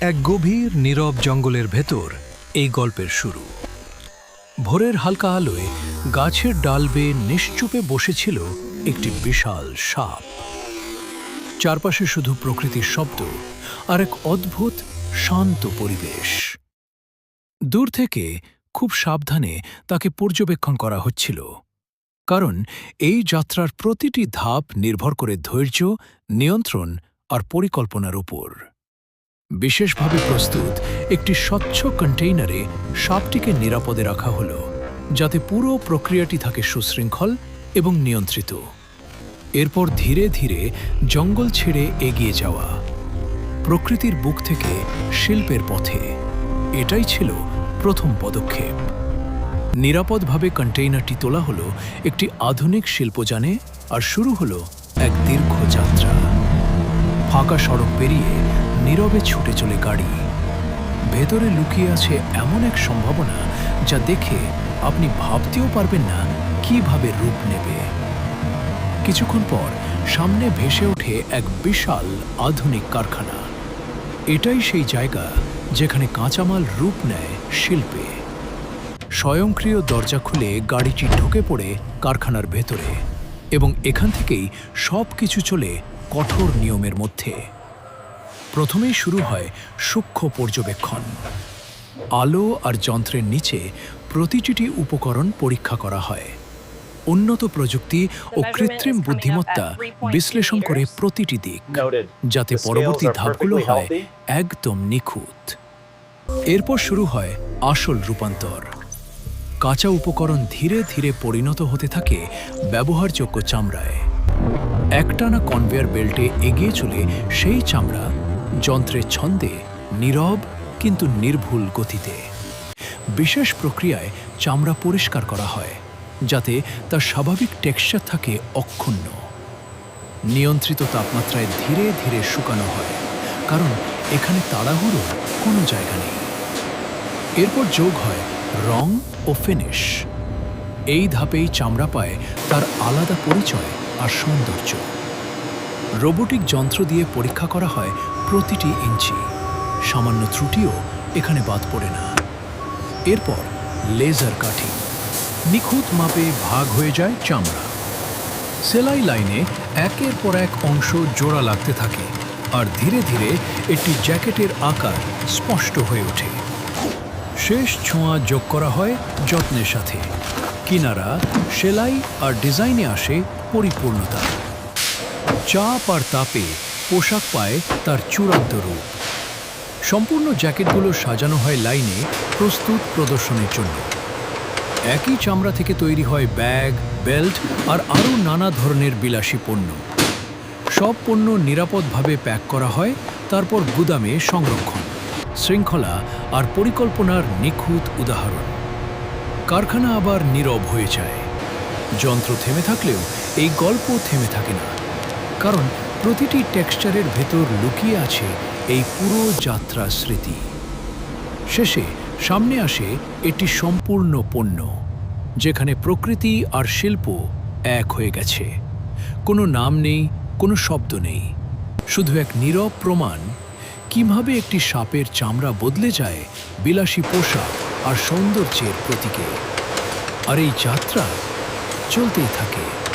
এক গভীর নীরব জঙ্গলের ভেতর এই গল্পের শুরু। ভোরের হালকা আলোয় গাছের ডাল বেয়ে নিশ্চুপে বসেছিল একটি বিশাল সাপ। চারপাশে শুধু প্রকৃতির শব্দ আর এক অদ্ভুত শান্ত পরিবেশ। দূর থেকে খুব সাবধানে তাকে পর্যবেক্ষণ করা হচ্ছিল, কারণ এই যাত্রার প্রতিটি ধাপ নির্ভর করে ধৈর্য, নিয়ন্ত্রণ আর পরিকল্পনার উপর। বিশেষভাবে প্রস্তুত একটি স্বচ্ছ কন্টেইনারে সাপটিকে নিরাপদে রাখা হল, যাতে পুরো প্রক্রিয়াটি থাকে সুশৃঙ্খল এবং নিয়ন্ত্রিত। এরপর ধীরে ধীরে জঙ্গল ছেড়ে এগিয়ে যাওয়া, প্রকৃতির বুক থেকে শিল্পের পথে। এটাই ছিল প্রথম পদক্ষেপ। নিরাপদভাবে কন্টেইনারটি তোলা হলো একটি আধুনিক শিল্পযানে আর শুরু হলো এক দীর্ঘ যাত্রা। ফাঁকা সড়ক পেরিয়ে নীরবে ছুটে চলে গাড়ি। ভেতরে লুকিয়ে আছে এমন এক সম্ভাবনা যা দেখে আপনি ভাবতেও পারবেন না কীভাবে রূপ নেবে। কিছুক্ষণ পর সামনে ভেসে ওঠে এক বিশাল আধুনিক কারখানা। এটাই সেই জায়গা যেখানে কাঁচামাল রূপ নেয় শিল্পে। স্বয়ংক্রিয় দরজা খুলে গাড়িটি ঢুকে পড়ে কারখানার ভেতরে এবং এখান থেকেই সব কিছু চলে কঠোর নিয়মের মধ্যে। প্রথমেই শুরু হয় সূক্ষ্ম পর্যবেক্ষণ। আলো আর যন্ত্রের নিচে প্রতিটি উপকরণ পরীক্ষা করা হয়। উন্নত প্রযুক্তি ও কৃত্রিম বুদ্ধিমত্তা বিশ্লেষণ করে প্রতিটি দিক যাতে পরবর্তী ধাপগুলো হয় একদম নিখুঁত। এরপর শুরু হয় আসল রূপান্তর। কাঁচা উপকরণ ধীরে ধীরে পরিণত হতে থাকে ব্যবহারযোগ্য চামড়ায়। একটানা কনভেয়ার বেল্টে এগিয়ে চলে সেই চামড়া যন্ত্রের ছন্দে নীরব কিন্তু নির্ভুল গতিতে। বিশেষ প্রক্রিয়ায় চামড়া পরিষ্কার করা হয়, যাতে তার স্বাভাবিক টেক্সচার থাকে অক্ষুণ্ণ। নিয়ন্ত্রিত তাপমাত্রায় ধীরে ধীরে শুকানো হয়, কারণ এখানে তাড়াহুড়ো কোনো জায়গা নেই। এরপর যোগ হয় রং ও ফিনিশ। এই ধাপেই চামড়া পায় তার আলাদা পরিচয় আর সৌন্দর্য। রোবোটিক যন্ত্র দিয়ে পরীক্ষা করা হয় প্রতিটি ইঞ্চি। সামান্য ত্রুটিও এখানে বাদ পড়ে না। এরপর লেজার কাঠি। নিখুঁত মাপে ভাগ হয়ে যায় চামড়া। সেলাই লাইনে একের পর এক অংশ জোড়া লাগতে থাকে আর ধীরে ধীরে একটি জ্যাকেটের আকার স্পষ্ট হয়ে ওঠে। শেষ ছোঁয়া যোগ করা হয় যত্নের সাথে। কিনারা, সেলাই আর ডিজাইনে আসে পরিপূর্ণতা। চাপ আর তাপে পোশাক পায় তার চূড়ান্ত রূপ। সম্পূর্ণ জ্যাকেটগুলো সাজানো হয় লাইনে প্রস্তুত প্রদর্শনের জন্য। একই চামড়া থেকে তৈরি হয় ব্যাগ, বেল্ট আর আরও নানা ধরনের বিলাসী পণ্য। সব পণ্য নিরাপদভাবে প্যাক করা হয়, তারপর গুদামে সংরক্ষণ। শৃঙ্খলা আর পরিকল্পনার নিখুঁত উদাহরণ। কারখানা আবার নীরব হয়ে যায়। যন্ত্র থেমে থাকলেও এই গল্প থেমে থাকে না। কারণ প্রতিটি টেক্সচারের ভেতর লুকিয়ে আছে এই পুরো যাত্রা স্মৃতি। শেষে সামনে আসে এটি সম্পূর্ণ পণ্য, যেখানে প্রকৃতি আর শিল্প এক হয়ে গেছে। কোনো নাম নেই, কোনো শব্দ নেই। শুধু এক নীরব প্রমাণ, কীভাবে একটি সাপের চামড়া বদলে যায় বিলাসী পোশাক আর সৌন্দর্যের প্রতীকে। আর এই যাত্রা চলতেই থাকে।